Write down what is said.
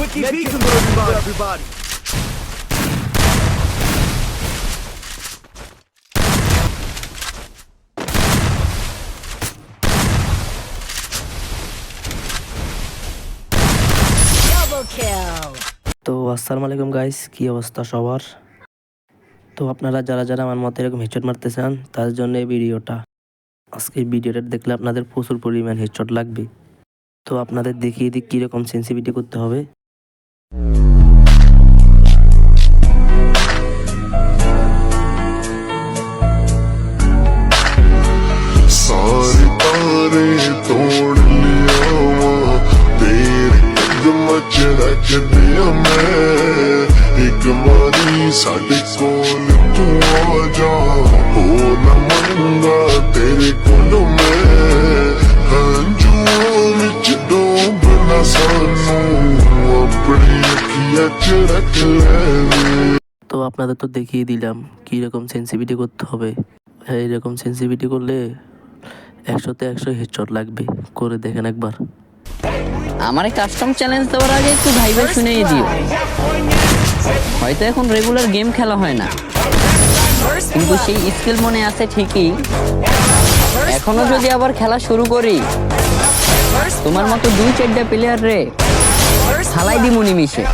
Quick EP conversion for everybody. তো আসসালামু আলাইকুম গাইস কি অবস্থা সবার? তো আপনারা যারা যারা আমার মতো এরকম হেডশট মারতে চান তার জন্য এই ভিডিওটা। আজকে ভিডিওটা দেখলে আপনাদের প্রচুর পরিমাণ হেডশট লাগবে। তো আপনাদের দেখিয়ে দিই কীরকম সেন্সিভিটি করতে হবে। তো আপনাদের তো দেখিয়ে দিলাম কীরকম সেন্সিভিটি করতে হবে। হ্যাঁ, এইরকম সেন্সিভিটি করলে একশোতে একশো হেডশট লাগবে। করে দেখেন একবার। আমার এই কাস্টম চ্যালেঞ্জ দেওয়ার আগে একটু ভাইবে শুনেই দিও। হয়তো এখন রেগুলার গেম খেলা হয় না। কিন্তু সেই স্কিল মনে আছে ঠিকই। এখনও যদি আবার খেলা শুরু করি, তোমার মতো দুই চারটা প্লেয়ার রে ফালাই দিমু নিমিশে